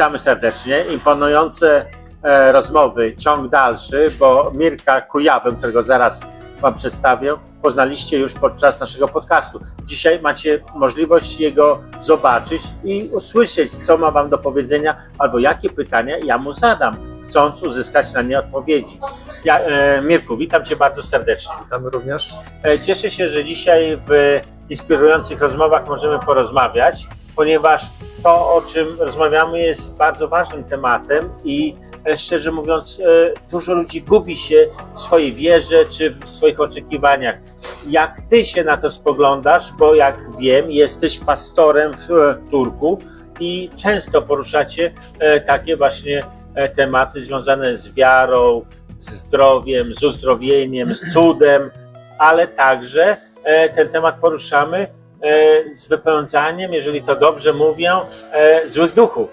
Witamy serdecznie. Imponujące e, rozmowy, ciąg dalszy, bo Mirka Kujawę, którego zaraz Wam przedstawię, poznaliście już podczas naszego podcastu. Dzisiaj macie możliwość jego zobaczyć i usłyszeć, co ma Wam do powiedzenia, albo jakie pytania ja mu zadam, chcąc uzyskać na nie odpowiedzi. Ja, e, Mirku, witam Cię bardzo serdecznie. Witamy również. E, Cieszę się, że dzisiaj w inspirujących rozmowach możemy porozmawiać, ponieważ to, o czym rozmawiamy, jest bardzo ważnym tematem i e, szczerze mówiąc, e, dużo ludzi gubi się w swojej wierze czy w swoich oczekiwaniach. Jak ty się na to spoglądasz, bo jak wiem, jesteś pastorem w e, Turku i często poruszacie takie właśnie tematy związane z wiarą, z zdrowiem, z uzdrowieniem, z cudem, ale także ten temat poruszamy z wypędzaniem, jeżeli to dobrze mówię, e, złych duchów.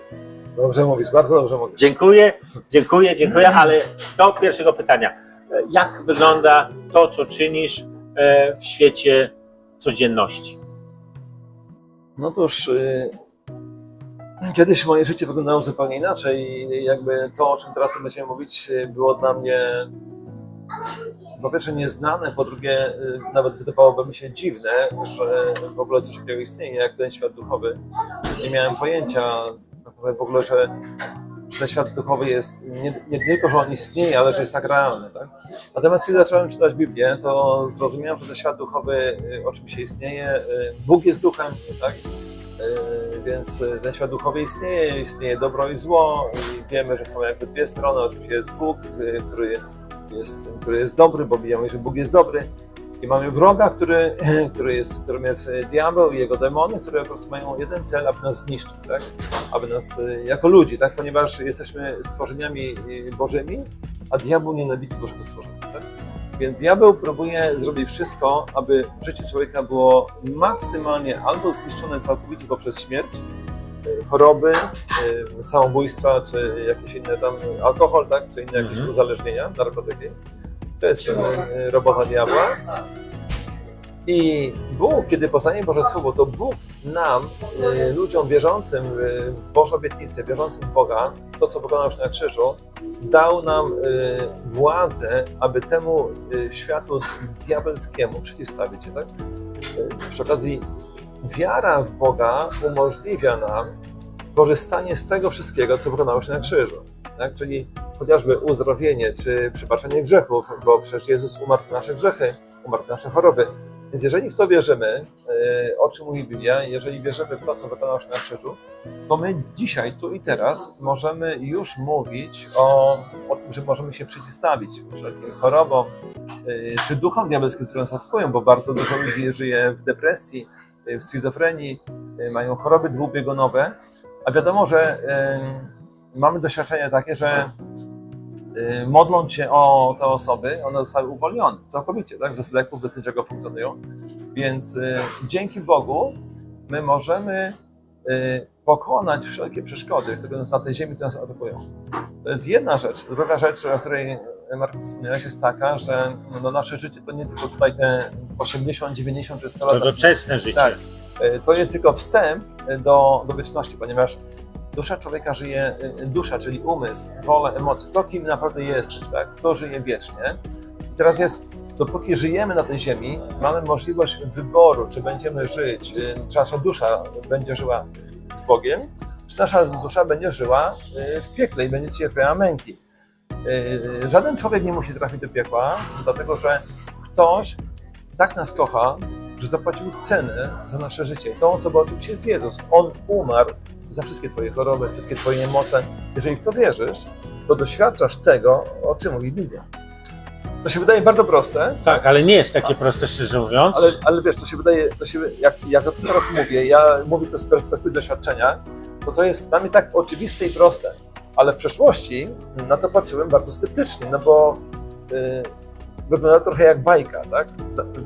Dobrze mówisz, bardzo dobrze mówisz. Dziękuję, dziękuję, dziękuję, ale do pierwszego pytania. E, Jak wygląda to, co czynisz e, w świecie codzienności? No toż, kiedyś moje życie wyglądało zupełnie inaczej i jakby to, o czym teraz tu będziemy mówić, było dla mnie po pierwsze nieznane, po drugie y, nawet wydawałoby mi się dziwne, że w ogóle coś takiego istnieje jak ten świat duchowy. Nie miałem pojęcia w ogóle, że, że ten świat duchowy jest, nie, nie tylko, że on istnieje, ale że jest tak realny. Tak? Natomiast kiedy zacząłem czytać Biblię, to zrozumiałem, że ten świat duchowy y, oczywiście istnieje. y, Bóg jest duchem, tak? Więc ten świat duchowy istnieje, istnieje dobro i zło i wiemy, że są jakby dwie strony. Oczywiście jest Bóg, który jest, który jest dobry, bo wiemy, że Bóg jest dobry. I mamy wroga, który, który jest, którym jest y, diabeł i jego demony, które po prostu mają jeden cel, aby nas zniszczyć, tak? aby nas y, jako ludzi, tak? ponieważ jesteśmy stworzeniami y, bożymi, a diabeł nienawidzi Bożego stworzenia. Tak? Więc diabeł próbuje zrobić wszystko, aby życie człowieka było maksymalnie albo zniszczone całkowicie poprzez śmierć, choroby, y, samobójstwa, czy jakieś inne tam, alkohol, tak? czy inne jakieś Mhm. uzależnienia, narkotyki. To jest y, robota diabła. I Bóg, kiedy poznajemy Boże Słowo, to Bóg nam, y, ludziom wierzącym w Boże obietnice, wierzącym w Boga, to co wykonał już na krzyżu, dał nam władzę, aby temu światu diabelskiemu przeciwstawić się. Tak? Przy okazji, wiara w Boga umożliwia nam korzystanie z tego wszystkiego, co wykonało się na krzyżu. Tak? Czyli chociażby uzdrowienie czy przebaczenie grzechów, bo przecież Jezus umarł za nasze grzechy, umarł za nasze choroby. Więc jeżeli w to wierzymy, y, o czym mówi Biblia, jeżeli wierzymy w to, co wykonało się na krzyżu, to my dzisiaj, tu i teraz możemy już mówić o, o tym, że możemy się przeciwstawić wszelkim chorobom y, czy duchom diabelskim, które nas atakują, bo bardzo dużo ludzi żyje w depresji, w schizofrenii, y, mają choroby dwubiegunowe, a wiadomo, że y, mamy doświadczenie takie, że y, modląc się o te osoby, one zostały uwolnione całkowicie, tak? bez leków, bez niczego funkcjonują. Więc dzięki Bogu my możemy pokonać wszelkie przeszkody, które na tej ziemi nas atakują. To jest jedna rzecz. Druga rzecz, o której Marku wspomniałeś, jest taka, że no, nasze życie to nie tylko tutaj te 80, 90 czy 100 To lat. doczesne życie. Tak. Y, To jest tylko wstęp do, do wieczności, ponieważ dusza człowieka żyje, y, dusza, czyli umysł, wolę, emocje, to kim naprawdę jesteś, tak? to żyje wiecznie. I teraz jest, dopóki żyjemy na tej ziemi, mamy możliwość wyboru, czy będziemy żyć, y, czy nasza dusza będzie żyła z Bogiem, czy nasza dusza będzie żyła w piekle i będzie cierpiała męki. Y, Żaden człowiek nie musi trafić do piekła, dlatego że ktoś tak nas kocha, że zapłacił cenę za nasze życie. Tą osobą oczywiście jest Jezus. On umarł za wszystkie Twoje choroby, wszystkie Twoje emocje. Jeżeli w to wierzysz, to doświadczasz tego, o czym mówi Biblia. To się wydaje bardzo proste, Tak, ale nie jest takie proste, szczerze mówiąc. ale, ale wiesz, to się wydaje, to się, jak, jak teraz mówię, ja mówię to z perspektywy doświadczenia, to to jest dla mnie tak oczywiste i proste. Ale w przeszłości na to patrzyłem bardzo sceptycznie, no bo y, wygląda trochę jak bajka, tak?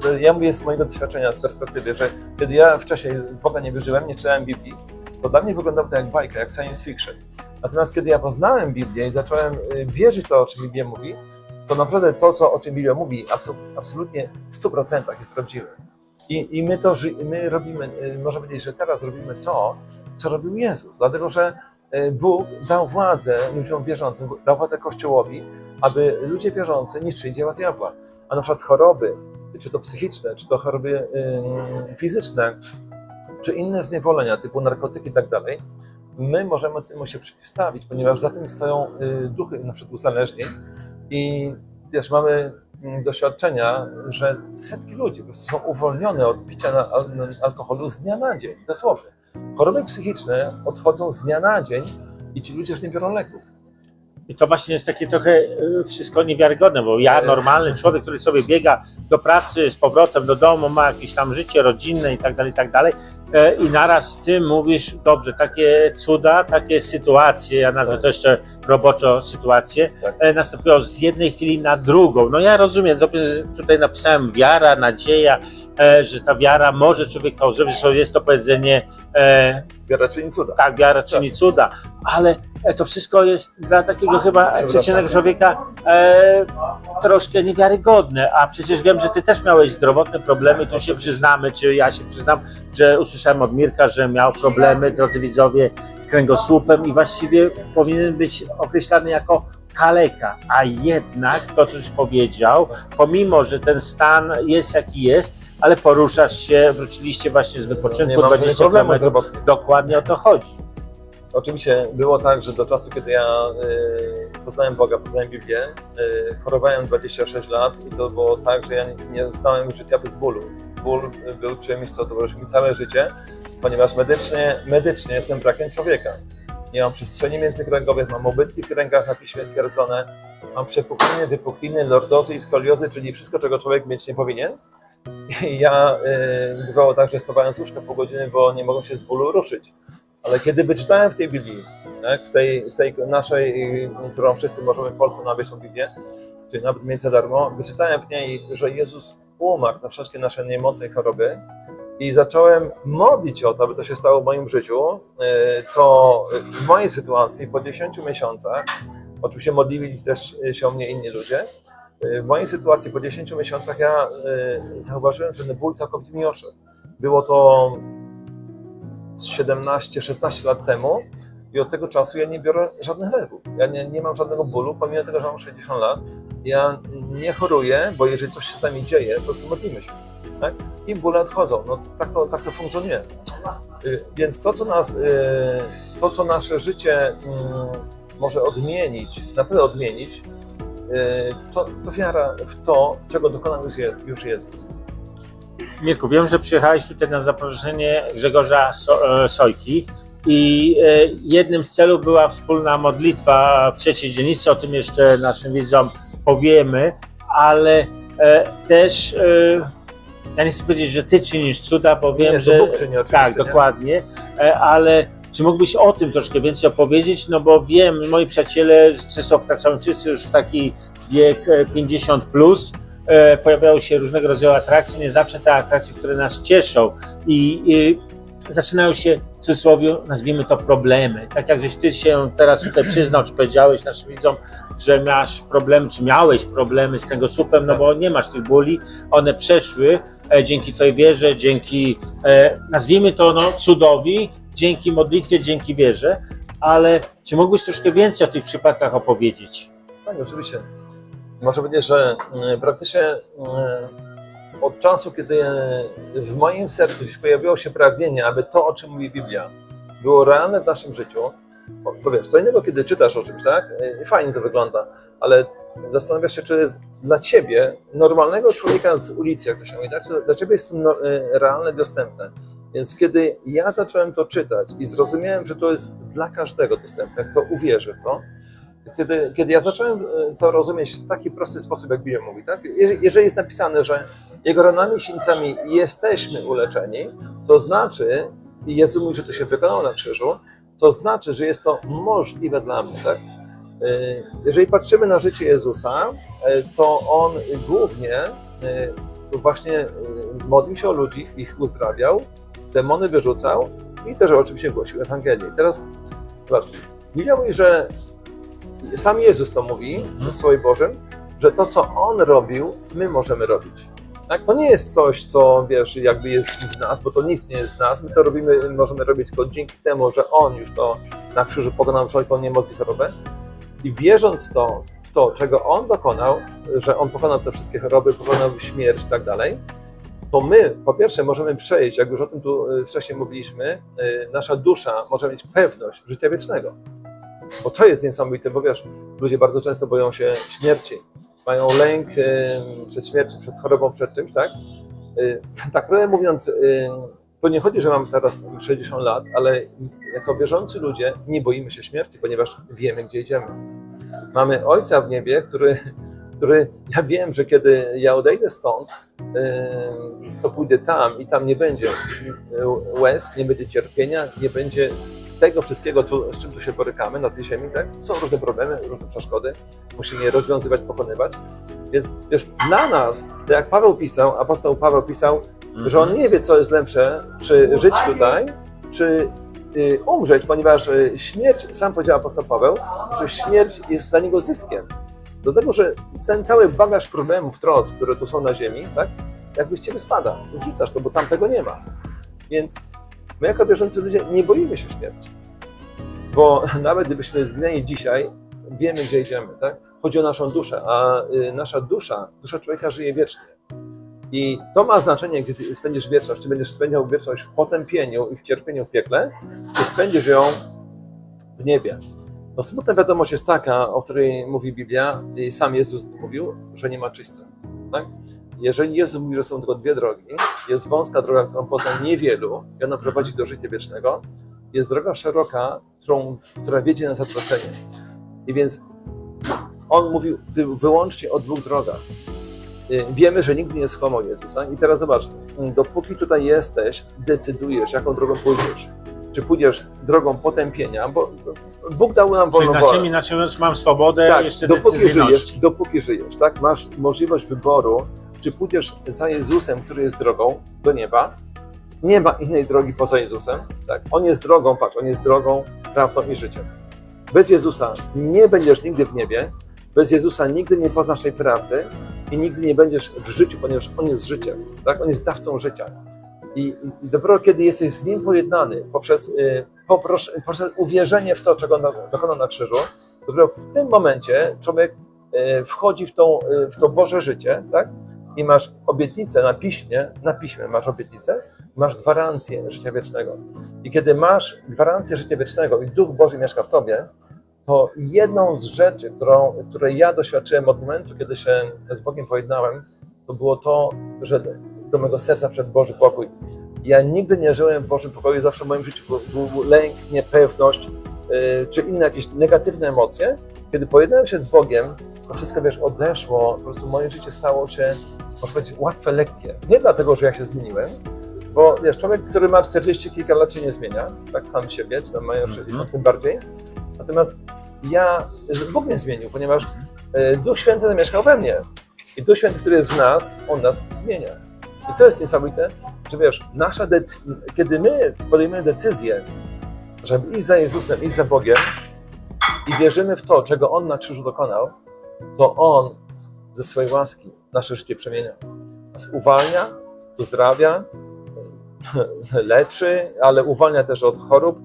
To Ja mówię z mojego doświadczenia, z perspektywy, że kiedy ja wcześniej Boga nie wierzyłem, nie czytałem Biblii, to dla mnie wyglądało to jak bajka, jak science fiction. Natomiast kiedy ja poznałem Biblię i zacząłem y, wierzyć to, o czym Biblia mówi, to naprawdę to, co, o czym Biblia mówi, abso- absolutnie w 100% jest prawdziwe. I, I my to my robimy, y, można powiedzieć, że teraz robimy to, co robił Jezus, dlatego że Bóg dał władzę ludziom wierzącym, dał władzę Kościołowi, aby ludzie wierzący niszczyli dzieła diabła. A na przykład choroby, czy to psychiczne, czy to choroby ym, fizyczne, czy inne zniewolenia typu narkotyki i tak dalej, my możemy temu się przeciwstawić, ponieważ za tym stoją y, duchy na przykład uzależnień i wiesz, mamy mm, doświadczenia, że setki ludzi po prostu są uwolnione od picia na, al, alkoholu z dnia na dzień, dosłownie. Choroby psychiczne odchodzą z dnia na dzień i ci ludzie już nie biorą leków. I to właśnie jest takie trochę e, wszystko niewiarygodne, bo ja, E. normalny człowiek, który sobie biega do pracy, z powrotem do domu, ma jakieś tam życie rodzinne i tak dalej, i tak dalej, e, i naraz ty mówisz, dobrze, takie cuda, takie sytuacje, ja nazwę to jeszcze roboczo sytuacje, Tak. e, następują z jednej chwili na drugą. No ja rozumiem, tutaj napisałem wiara, nadzieja, e, że ta wiara może człowieka uzdrowić, zresztą jest to powiedzenie e, Wiara czyni cuda. tak, wiara czyni cuda, ale to wszystko jest dla takiego chyba Przepraszam. przeciętnego człowieka e, troszkę niewiarygodne, a przecież wiem, że ty też miałeś zdrowotne problemy, tu się przyznamy, czy ja się przyznam, że usłyszałem od Mirka, że miał problemy, drodzy widzowie, z kręgosłupem i właściwie powinien być określany jako kaleka, a jednak to, co już powiedział, pomimo, że ten stan jest jaki jest, ale poruszasz się, wróciliście właśnie z wypoczynku mam 20 żadnych problemów km. Dokładnie o to chodzi. Oczywiście było tak, że do czasu, kiedy ja y, poznałem Boga, poznałem Biblię, y, chorowałem 26 lat i to było tak, że ja nie, nie znałem życia bez bólu. Ból był czymś, co towarzyszył mi całe życie, ponieważ medycznie, medycznie jestem brakiem człowieka. Nie mam przestrzeni międzykręgowych, mam ubytki w kręgach na piśmie stwierdzone, mam przepukliny, wypukliny, lordozy i skoliozy, czyli wszystko, czego człowiek mieć nie powinien. I ja y, bywało tak, że stawałem z łóżka pół godziny, bo nie mogłem się z bólu ruszyć. Ale kiedy wyczytałem w tej Biblii, tak, w, tej, w tej naszej, y, którą wszyscy możemy w Polsce nabyć tą Biblię, czyli nawet mieć za darmo, wyczytałem w niej, że Jezus umarł za wszystkie nasze niemoce i choroby i zacząłem modlić o to, aby to się stało w moim życiu, y, to w mojej sytuacji po 10 miesiącach, oczywiście modlili też się o mnie inni ludzie, y, w mojej sytuacji po 10 miesiącach ja y, zauważyłem, że ten ból całkowicie mi odszedł. Było to 17-16 lat temu i od tego czasu ja nie biorę żadnych leków. Ja nie, nie mam żadnego bólu, pomimo tego, że mam 60 lat. Ja nie choruję, bo jeżeli coś się z nami dzieje, po prostu modlimy się. Tak? I bóle odchodzą. No, tak, to, tak to funkcjonuje. Y, Więc to, co nas, y, to, co nasze życie mm, może odmienić, na pewno odmienić, y, to, to wiara w to, czego dokonał już Jezus. Mirku, wiem, że przyjechałeś tutaj na zaproszenie Grzegorza so, e, Sojki i e, jednym z celów była wspólna modlitwa w trzeciej dzielnicy, o tym jeszcze naszym widzom powiemy, ale e, też e, ja nie chcę powiedzieć, że ty czynisz cuda, bo wiem, Nie, że Bóg czyni oczywiście, tak, nie? dokładnie, e, ale czy mógłbyś o tym troszkę więcej opowiedzieć? No bo wiem, moi przyjaciele, zresztą wkraczamy wszyscy już w taki wiek e, 50 plus, pojawiają się różnego rodzaju atrakcje, nie zawsze te atrakcje, które nas cieszą i, i zaczynają się w cudzysłowie, nazwijmy to problemy. Tak jak żeś ty się teraz tutaj przyznał, czy powiedziałeś naszym widzom, że masz problem, czy miałeś problemy z kręgosłupem, no bo nie masz tych bóli, one przeszły e, dzięki twojej wierze, dzięki, e, nazwijmy to no, cudowi, dzięki modlitwie, dzięki wierze, ale czy mógłbyś troszkę więcej o tych przypadkach opowiedzieć? Tak, oczywiście. Można powiedzieć, że mm, praktycznie mm, od czasu, kiedy w moim sercu pojawiło się pragnienie, aby to, o czym mówi Biblia, było realne w naszym życiu, bo, wiesz, co innego, kiedy czytasz o czymś, tak? Fajnie to wygląda, ale zastanawiasz się, czy jest dla ciebie, normalnego człowieka z ulicy, jak to się mówi, tak? Czy dla ciebie jest to e, realne, dostępne. Więc kiedy ja zacząłem to czytać i zrozumiałem, że to jest dla każdego dostępne, kto uwierzy w to, kiedy, kiedy ja zacząłem e, to rozumieć w taki prosty sposób, jak Biblia mówi, tak? Je- jeżeli jest napisane, że Jego ranami sińcami jesteśmy uleczeni, to znaczy, i Jezus mówi, że to się wykonało na krzyżu, to znaczy, że jest to możliwe dla mnie, tak? E, Jeżeli patrzymy na życie Jezusa, e, to On głównie właśnie modlił się o ludzi, ich uzdrawiał, demony wyrzucał i też oczywiście głosił Ewangelię. I teraz, zobacz, Biblia mówi, że sam Jezus to mówi w Słowie Bożym, że to, co On robił, my możemy robić. Tak? To nie jest coś, co wiesz, jakby jest z nas, bo to nic nie jest z nas. My to robimy, możemy robić tylko dzięki temu, że On już to na krzyżu pokonał wszelką niemoc i chorobę. I wierząc to, w to, czego On dokonał, że On pokonał te wszystkie choroby, pokonał śmierć i tak dalej, to my, po pierwsze, możemy przejść, jak już o tym tu y, wcześniej mówiliśmy, y, nasza dusza może mieć pewność życia wiecznego. Bo to jest niesamowite, bo wiesz, ludzie bardzo często boją się śmierci. Mają lęk y, przed śmiercią, przed chorobą, przed czymś, tak? Y, Tak naprawdę mówiąc, y, to nie chodzi, że mam teraz 60 lat, ale jako wierzący ludzie nie boimy się śmierci, ponieważ wiemy, gdzie idziemy. Mamy Ojca w niebie, który, który ja wiem, że kiedy ja odejdę stąd, to pójdę tam i tam nie będzie łez, nie będzie cierpienia, nie będzie tego wszystkiego, co, z czym tu się borykamy na tej ziemi, tak? Są różne problemy, różne przeszkody, musimy je rozwiązywać, pokonywać. Więc wiesz, dla nas, tak jak Paweł pisał, apostoł Paweł pisał, że on nie wie, co jest lepsze, czy żyć tutaj, czy y, umrzeć, ponieważ y, śmierć, sam powiedział apostoł Paweł, że śmierć jest dla niego zyskiem. Do tego, że ten cały bagaż problemów, trosk, które tu są na ziemi, tak, jakby z ciebie spada. Zrzucasz to, bo tam tego nie ma. Więc my jako wierzący ludzie nie boimy się śmierci. Bo nawet gdybyśmy zginęli dzisiaj, wiemy, gdzie idziemy, tak? Chodzi o naszą duszę, a y, nasza dusza, dusza człowieka żyje wiecznie. I to ma znaczenie, gdzie ty spędzisz wieczność. Czy będziesz spędzał wieczność w potępieniu i w cierpieniu w piekle, czy spędzisz ją w niebie. No smutna wiadomość jest taka, o której mówi Biblia i sam Jezus mówił, że nie ma czyśćca. Tak? Jeżeli Jezus mówi, że są tylko dwie drogi, jest wąska droga, którą pozna niewielu i ona prowadzi do życia wiecznego, jest droga szeroka, którą, która wiedzie na zatracenie. I więc on mówił wyłącznie o dwóch drogach. Y, Wiemy, że nigdy nie skłamał Jezus. Tak? I teraz zobacz, dopóki tutaj jesteś, decydujesz, jaką drogą pójdziesz. Czy pójdziesz drogą potępienia, bo Bóg dał nam Czyli wolną na wolę. ziemi, inaczej mówiąc, mam swobodę Tak, jeszcze dopóki żyjesz, dopóki żyjesz, tak? Masz możliwość wyboru, czy pójdziesz za Jezusem, który jest drogą do nieba. Nie ma innej drogi poza Jezusem. Tak? On jest drogą, patrz, on jest drogą, prawdą i życiem. Bez Jezusa nie będziesz nigdy w niebie, bez Jezusa nigdy nie poznasz tej prawdy i nigdy nie będziesz w życiu, ponieważ On jest życiem, tak? On jest dawcą życia. I, i, dopiero kiedy jesteś z Nim pojednany poprzez, y, popros, poprzez uwierzenie w to, czego on dokonał na krzyżu, dopiero w tym momencie człowiek y, wchodzi w, tą, y, w to Boże życie, tak? I masz obietnicę na piśmie, na piśmie masz obietnicę, masz gwarancję życia wiecznego. I kiedy masz gwarancję życia wiecznego i Duch Boży mieszka w tobie, to jedną z rzeczy, którą, której ja doświadczyłem od momentu, kiedy się z Bogiem pojednałem, to było to, że do mego serca wszedł Boży pokój. Ja nigdy nie żyłem w Bożym pokoju, zawsze w moim życiu był, był lęk, niepewność, yy, czy inne jakieś negatywne emocje. Kiedy pojednałem się z Bogiem, to wszystko, wiesz, odeszło, po prostu moje życie stało się, można powiedzieć, łatwe, lekkie. Nie dlatego, że ja się zmieniłem, bo wiesz, człowiek, który ma 40 kilka lat się nie zmienia, tak sam siebie, czy tam mają 60 tym bardziej. Natomiast ja, Bóg mnie zmienił, ponieważ e, Duch Święty zamieszkał we mnie. I Duch Święty, który jest w nas, On nas zmienia. I to jest niesamowite, że wiesz, nasza decyzja, kiedy my podejmujemy decyzję, żeby iść za Jezusem, iść za Bogiem i wierzymy w to, czego On na krzyżu dokonał, to On ze swojej łaski nasze życie przemienia. Nas uwalnia, uzdrawia, leczy, ale uwalnia też od chorób.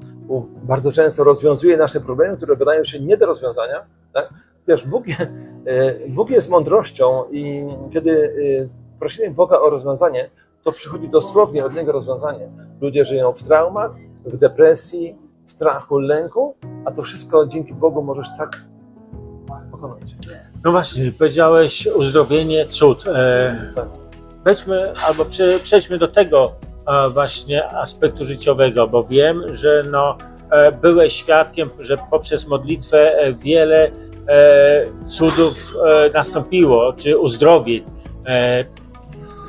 Bardzo często rozwiązuje nasze problemy, które wydają się nie do rozwiązania. Tak? Wiesz, Bóg, e, Bóg jest mądrością i kiedy e, prosimy Boga o rozwiązanie, to przychodzi dosłownie od Niego rozwiązanie. Ludzie żyją w traumach, w depresji, strachu, lęku, a to wszystko dzięki Bogu możesz tak pokonać. No właśnie, powiedziałeś uzdrowienie, cud. E, Tak. weźmy albo prze, przejdźmy do tego e, właśnie aspektu życiowego, bo wiem, że no, e, byłeś świadkiem, że poprzez modlitwę e, wiele e, cudów e, nastąpiło, czy uzdrowień. E,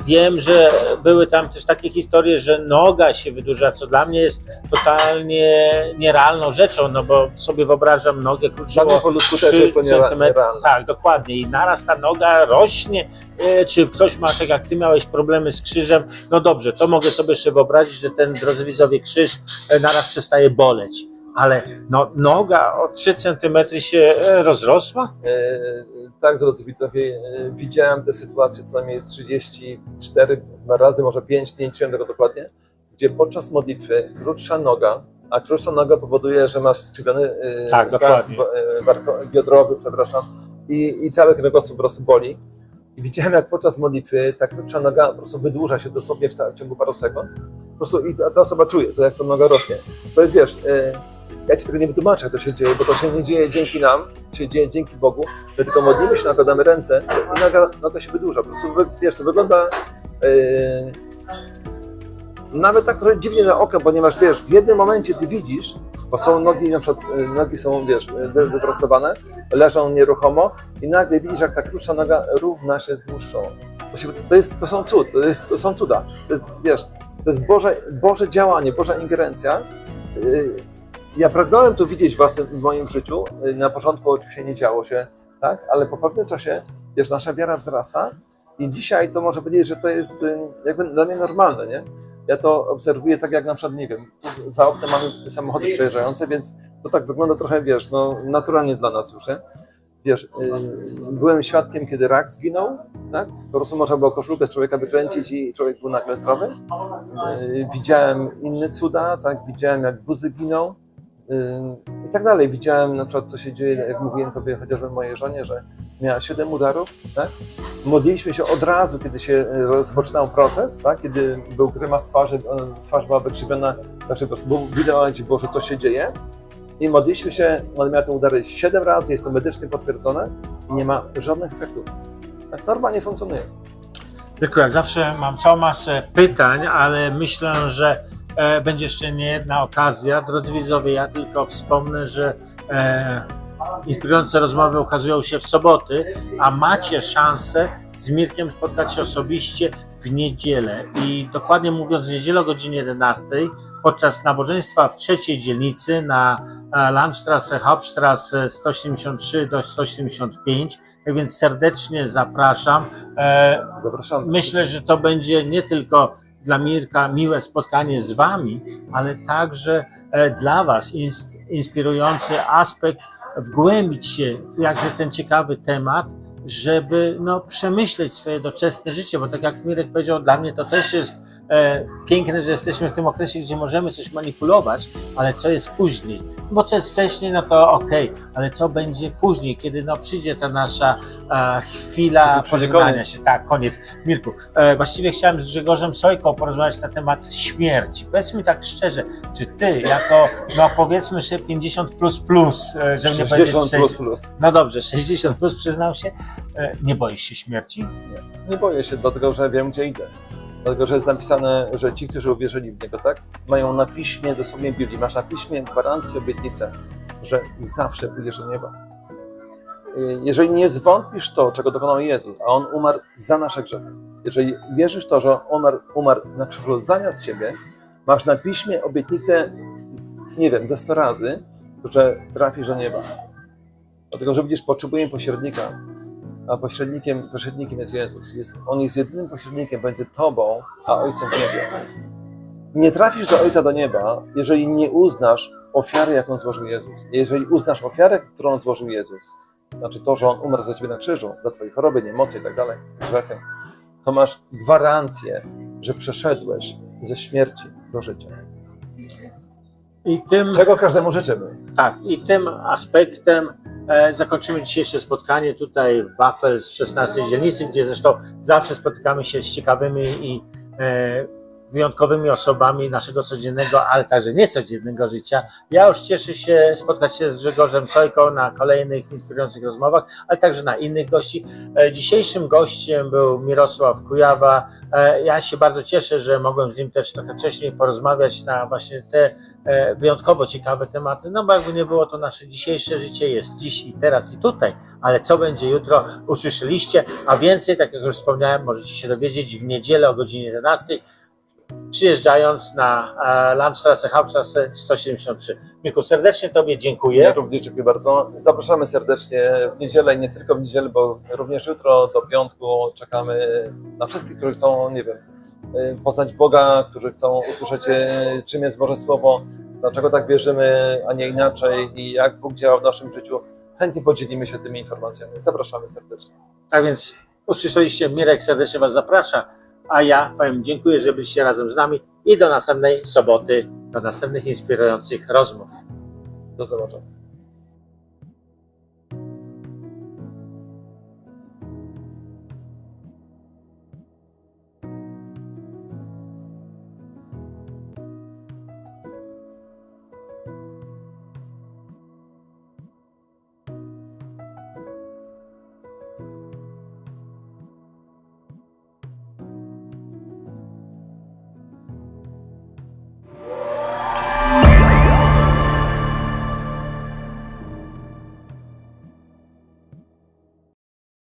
wiem, że były tam też takie historie, że noga się wydłuża, co dla mnie jest totalnie nierealną rzeczą, no bo sobie wyobrażam nogę krótszą Dla mnie o po ludzku też 3 jest to niera- centymetry. nierealne. Tak, dokładnie. I naraz ta noga rośnie. E, Czy ktoś ma, tak jak ty miałeś problemy z krzyżem, no dobrze, to mogę sobie jeszcze wyobrazić, że ten, drodzy widzowie, krzyż e, naraz przestaje boleć. Ale no, noga o 3 centymetry się e, rozrosła? E, Tak, drodzy widzowie, e, widziałem tę sytuację co najmniej 34 razy, może 5, nie liczyłem tego dokładnie, gdzie podczas modlitwy krótsza noga a kruszca noga powoduje, że masz skrzywiony yy, Tak, dokładnie. barko- biodrowy, przepraszam, i, i cały kręgosłup po prostu boli. I widziałem, jak podczas modlitwy ta krótsza noga po prostu wydłuża się dosłownie w, ta, w ciągu paru sekund. Po prostu i ta, ta osoba czuje to, jak ta noga rośnie. To jest, wiesz, ja ci tego nie wytłumaczę, jak to się dzieje, bo to się nie dzieje dzięki nam, się dzieje dzięki Bogu. My tylko modlimy się, nakładamy ręce i noga, noga się wydłuża. Po prostu, wiesz, to wygląda yy, nawet tak trochę dziwnie na oko, ponieważ, wiesz, w jednym momencie ty widzisz, bo są nogi, na przykład yy, nogi są, wiesz, wy- wyprostowane, leżą nieruchomo i nagle widzisz, jak ta krótsza noga równa się z dłuższą. To, się, to, jest, to są cud, to, jest, to są cuda. To jest, wiesz, to jest Boże, Boże działanie, Boża ingerencja. Yy, ja pragnąłem to widzieć w, własnym, w moim życiu. Na początku oczywiście nie działo się, tak? Ale po pewnym czasie, wiesz, nasza wiara wzrasta i dzisiaj to może powiedzieć, że to jest yy, jakby dla mnie normalne, nie? Ja to obserwuję tak jak na przykład, nie wiem, za oknem mamy samochody przejeżdżające, więc to tak wygląda trochę, wiesz, no naturalnie dla nas już, nie? Wiesz, yy, byłem świadkiem, kiedy rak zginął, tak? Po prostu można było koszulkę z człowieka wykręcić i człowiek był nagle zdrowy. Yy, Widziałem inne cuda, tak? Widziałem jak guzy giną i tak dalej. Widziałem na przykład, co się dzieje, jak mówiłem tobie chociażby mojej żonie, że miała siedem udarów, tak? Modliliśmy się od razu, kiedy się yy, rozpoczynał proces, tak? Kiedy był grymas twarzy, yy, twarz była wykrzywiona, znaczy po prostu widać było, że coś się dzieje. I modliliśmy się, ona miała te udary siedem razy, jest to medycznie potwierdzone i nie ma żadnych efektów. Tak normalnie funkcjonuje. Tylko jak zawsze mam całą masę pytań, ale myślę, że e, będzie jeszcze nie jedna okazja. Drodzy widzowie, ja tylko wspomnę, że e, inspirujące rozmowy ukazują się w soboty, a macie szansę z Mirkiem spotkać się osobiście w niedzielę. I dokładnie mówiąc, w niedzielę o godzinie 11 podczas nabożeństwa w trzeciej dzielnicy na e, Landstrasse, Hauptstrasse 173 do 175. Tak więc serdecznie zapraszam. E, Zapraszamy. Myślę, że to będzie nie tylko dla Mirka miłe spotkanie z Wami, ale także e, dla Was ins- inspirujący aspekt, wgłębić się w jakże ten ciekawy temat, żeby no, przemyśleć swoje doczesne życie, bo tak jak Mirek powiedział, dla mnie to też jest piękne, że jesteśmy w tym okresie, gdzie możemy coś manipulować, ale co jest później? Bo co jest wcześniej, no to okej, ale co będzie później, kiedy no, przyjdzie ta nasza e, chwila pożegnania się. Tak, koniec. Mirku, e, właściwie chciałem z Grzegorzem Sojką porozmawiać na temat śmierci. Powiedz mi tak szczerze, czy ty jako, no powiedzmy się 50 plus plus, e, żeby nie powiedzieć 60 6, plus plus. no dobrze, 60 plus przyznał się, e, nie boisz się śmierci? Nie boję się, dlatego że wiem, gdzie idę. Dlatego, że jest napisane, że ci, którzy uwierzyli w Niego, tak, mają na piśmie, dosłownie Biblii, masz na piśmie gwarancję, obietnicę, że zawsze pójdziesz do nieba. Y, Jeżeli nie zwątpisz to, czego dokonał Jezus, a On umarł za nasze grzechy, jeżeli wierzysz to, że On umarł, na krzyżu zamiast Ciebie, masz na piśmie obietnicę, nie wiem, ze 100 razy, że trafisz do nieba. Dlatego, że widzisz, potrzebujemy pośrednika, a pośrednikiem, pośrednikiem jest Jezus. Jest, on jest jedynym pośrednikiem między Tobą a Ojcem w niebie. Nie trafisz do Ojca do nieba, jeżeli nie uznasz ofiary, jaką złożył Jezus. Jeżeli uznasz ofiarę, którą złożył Jezus, znaczy to, że On umarł za Ciebie na krzyżu, dla Twojej choroby, niemocy i tak dalej, grzechem, to masz gwarancję, że przeszedłeś ze śmierci do życia. I tym, Czego każdemu życzymy. tak, i tym aspektem zakończymy dzisiejsze spotkanie tutaj w Wafel z 16 dzielnicy, gdzie zresztą zawsze spotykamy się z ciekawymi i e, wyjątkowymi osobami naszego codziennego, ale także niecodziennego życia. Ja już cieszę się spotkać się z Grzegorzem Sojką na kolejnych inspirujących rozmowach, ale także na innych gości. E, Dzisiejszym gościem był Mirosław Kujawa. E, Ja się bardzo cieszę, że mogłem z nim też trochę wcześniej porozmawiać na właśnie te e, wyjątkowo ciekawe tematy. No bo jakby nie było, to nasze dzisiejsze życie jest dziś i teraz i tutaj, ale co będzie jutro usłyszeliście, a więcej, tak jak już wspomniałem, możecie się dowiedzieć w niedzielę o godzinie 11 przyjeżdżając na e, Landstrasse, Hauptstrasse 173. Mirku, serdecznie Tobie Ja dziękuję. również dziękuję bardzo. Zapraszamy serdecznie w niedzielę i nie tylko w niedzielę, bo również jutro do piątku czekamy na wszystkich, którzy chcą, nie wiem, y, poznać Boga, którzy chcą usłyszeć, y, czym jest Boże Słowo, dlaczego tak wierzymy, a nie inaczej i jak Bóg działa w naszym życiu. Chętnie podzielimy się tymi informacjami. Zapraszamy serdecznie. Tak więc usłyszeliście, Mirek serdecznie Was zaprasza, a ja powiem dziękuję, że byliście razem z nami i do następnej soboty. Do następnych inspirujących rozmów. Do zobaczenia.